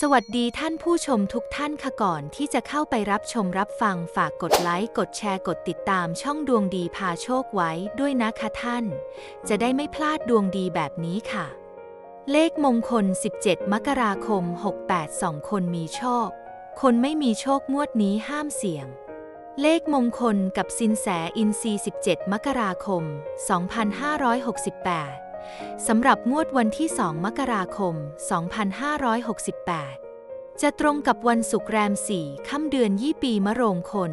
สวัสดีท่านผู้ชมทุกท่านค่ะก่อนที่จะเข้าไปรับชมรับฟังฝากกดไลค์กดแชร์กดติดตามช่องดวงดีพาโชคไว้ด้วยนะคะท่าน จะได้ไม่พลาดดวงดีแบบนี้ค่ะ เลขมงคล 17 มกราคม 68สองคนมีโชค คนไม่มีโชคงวดนี้ห้ามเสี่ยง เลขมงคลกับสินแสอินซี 17 มกราคม 2568 สำหรับงวดวันที่ 2 มกราคม 2568 จะตรงกับวันศุกร์แรม 4 ค่ำเดือนยี่ปีมะโรงคน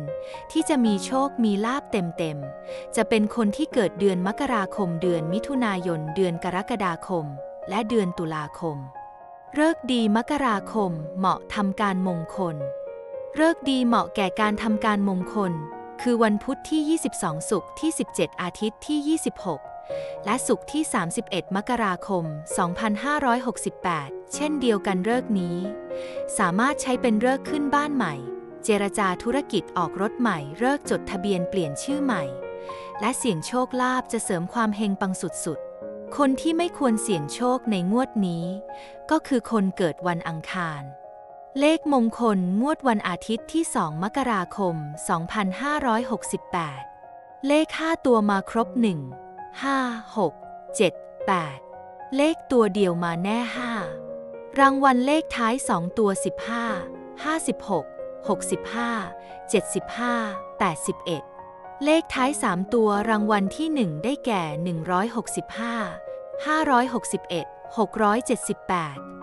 ที่จะมีโชคมีลาบเต็มๆ จะเป็นคนที่เกิดเดือนมกราคมเดือนมิถุนายน เดือนกรกฎาคม และเดือนตุลาคม เลิกดีมกราคมเหมาะทำการมงคลเลิกดีเหมาะแก่การทำการมงคล คือวันพุธที่ 22 ศุกร์ที่ 17 อาทิตย์ที่ 26 และศุกร์ที่ 31 มกราคม 2568 เช่นเดียวกันเลิกนี้ สามารถใช้เป็นเลิกขึ้นบ้านใหม่ เจรจาธุรกิจออกรถใหม่เลิกจดทะเบียนเปลี่ยนชื่อใหม่ และเสี่ยงโชคลาภจะเสริมความเฮงปังสุดๆ คนที่ไม่ควรเสี่ยงโชคในงวดนี้ ก็คือคนเกิดวันอังคาร เลขมงคลงวดวันอาทิตย์ที่ 2 มกราคม 2568 เลข 5 ตัวมาครบ 1 5 6 7 8 เลขตัวเดียวมาแน่ 5 รางวัลเลขท้าย 2 ตัว 15 56 65 75 81 เลขท้าย 3 ตัวรางวัลที่ 1 ได้แก่ 165 561 678